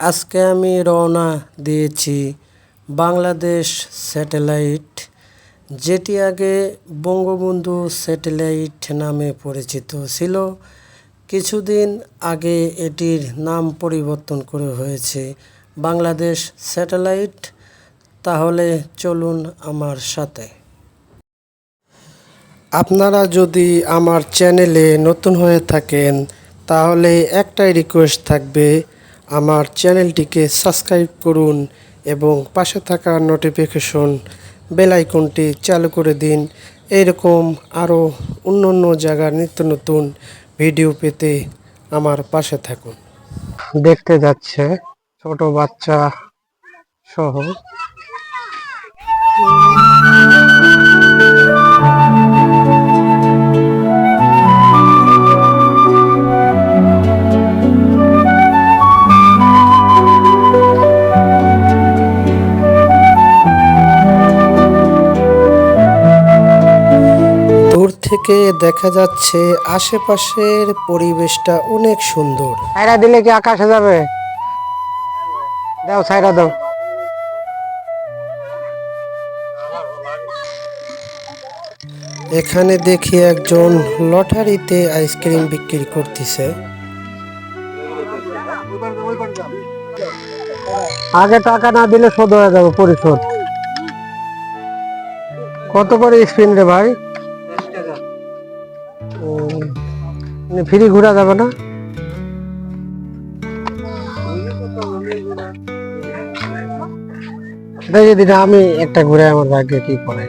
আজকে আমি রওনা দিয়েছি বাংলাদেশ স্যাটেলাইট, যেটি আগে বঙ্গবন্ধু স্যাটেলাইট নামে পরিচিত ছিল। কিছুদিন আগে এটির নাম পরিবর্তন করে হয়েছে বাংলাদেশ স্যাটেলাইট। তাহলে চলুন আমার সাথে। আপনারা যদি আমার চ্যানেলে নতুন হয়ে থাকেন, তাহলে একটাই রিকোয়েস্ট থাকবে আমার চ্যানেলটিকে সাবস্ক্রাইব করুন এবং পাশে থাকা নোটিফিকেশন বেল আইকনটি চালু করে দিন। এরকম আরও অন্য অন্য জায়গার নিত্য নতুন ভিডিও পেতে আমার পাশে থাকুন। দেখতে যাচ্ছে ছোট বাচ্চা সহ। থেকে দেখা যাচ্ছে আশেপাশের পরিবেশটা অনেক সুন্দর। ছাইরা দিলে কি আকাশে যাবে? দাও ছাইরা দাও। এখানে দেখি একজন লটারিতে আইসক্রিম বিক্রি করতেছে। আগে টাকা না দিলে শোধ হয়ে যাবে পরিশোধ। কত করে স্পিন রে ভাই? ফ্রি ঘোরা যাবে না? দেখি দিদি, আমি একটা ঘুরে আমার ভাগ্যে কি করে।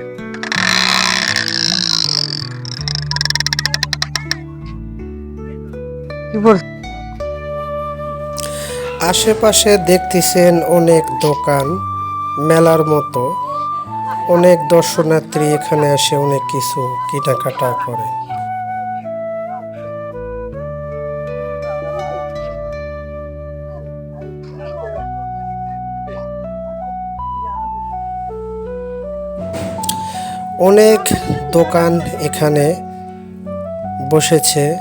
আশেপাশে দেখতেছেন অনেক দোকান, মেলার মতো। অনেক দর্শনার্থী এখানে এসে অনেক কিছু কেনাকাটা করে। অনেক দোকান এখানে বসেছে।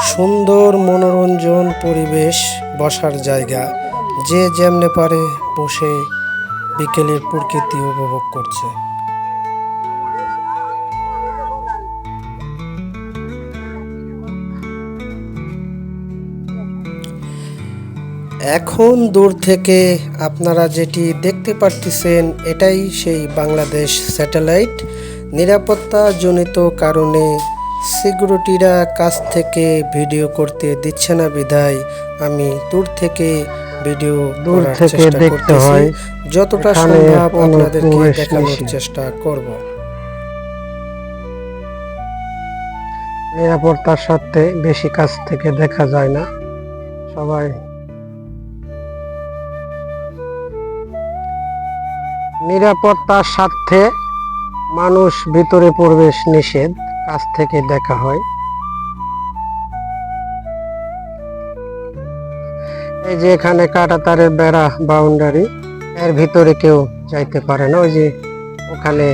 সুন্দর মনোরঞ্জন পরিবেশ বসার জায়গা। যে যেমনে পারে বসে বিকেলের প্রকৃতি উপভোগ করছে। এখন দূর থেকে আপনারা যেটি দেখতে পারতেছেন এটাই সেই বাংলাদেশ স্যাটেলাইট। নিরাপত্তাজনিত কারণে সিকিউরিটিরা কাছ থেকে ভিডিও করতে দিচ্ছে না বিধায় আমি দূর থেকে ভিডিও দূর থেকে দেখতে হয়। যতটা সম্ভব আপনাদেরকে দেখানোর চেষ্টা করব। নিরাপত্তার সাথে বেশি কাছ থেকে দেখা যায় না। সবাই নিরাপত্তার স্বার্থে মানুষ ভিতরে প্রবেশ নিষেধ, কাছ থেকে দেখা হয়। এই যে এখানে কাটাতারের বেড়া বাউন্ডারি, এর ভিতরে কেউ যাইতে পারে না। ওই যে ওখানে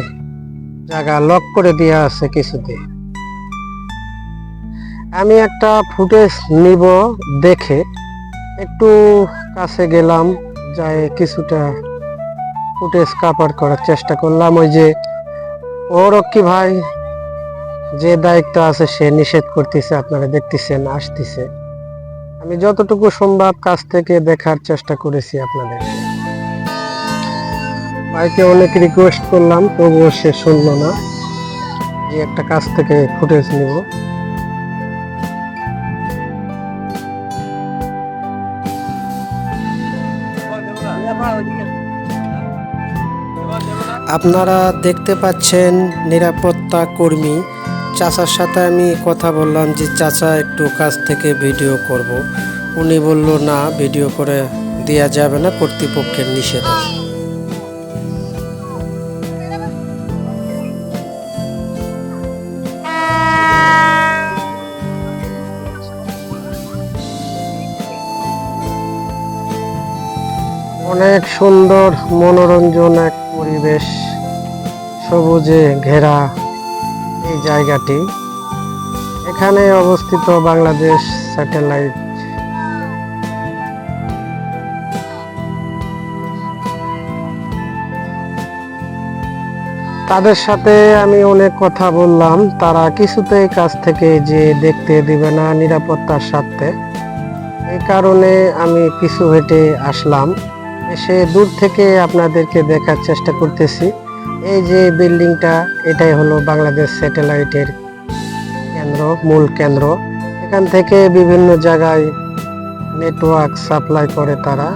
জায়গা লক করে দেওয়া আছে কিছুতে। আমি একটা ফুটেজ নিব দেখে, একটু কাছে গেলাম, যাই কিছুটা ফুটেজ কাভার করার চেষ্টা করলাম। ওই যে ও রক্ষী ভাই যে দায়িত্ব আছে, সে নিষেধ করতেছে, আপনারা দেখতেছেন, আসতেছে। আমি যতটুকু সম্ভব কাছ থেকে দেখার চেষ্টা করেছি আপনাদের। ভাইকে অনেক রিকোয়েস্ট করলাম, তবুও সে শুনলো না। যে একটা কাছ থেকে ফুটেজ নিব। আপনারা দেখতে পাচ্ছেন নিরাপত্তা কর্মী। চাচার সাথে আমি কথা বললাম যে চাচা একটু কাছ থেকে ভিডিও করব। উনি বলল, না, ভিডিও করে দেওয়া যাবে না, কর্তৃপক্ষের নিষেধ অনেক সুন্দর, মনোরঞ্জন এক পরিবেশ সবুজে ঘেরা এই জায়গাটি। এখানে অবস্থিত বাংলাদেশ স্যাটেলাইট। তাদের সাথে আমি অনেক কথা বললাম। তারা কিছুতেই কাছ থেকে যে দেখতে দিবে না নিরাপত্তার স্বার্থে। এই কারণে আমি পিছু হেঁটে আসলাম। এসে দূর থেকে আপনাদেরকে দেখার চেষ্টা করতেছি। এই যে বিল্ডিংটা, এটাই হলো বাংলাদেশ স্যাটেলাইটের কেন্দ্র, মূল কেন্দ্র। এখান থেকে বিভিন্ন জায়গায় নেটওয়ার্ক সাপ্লাই করে তারা।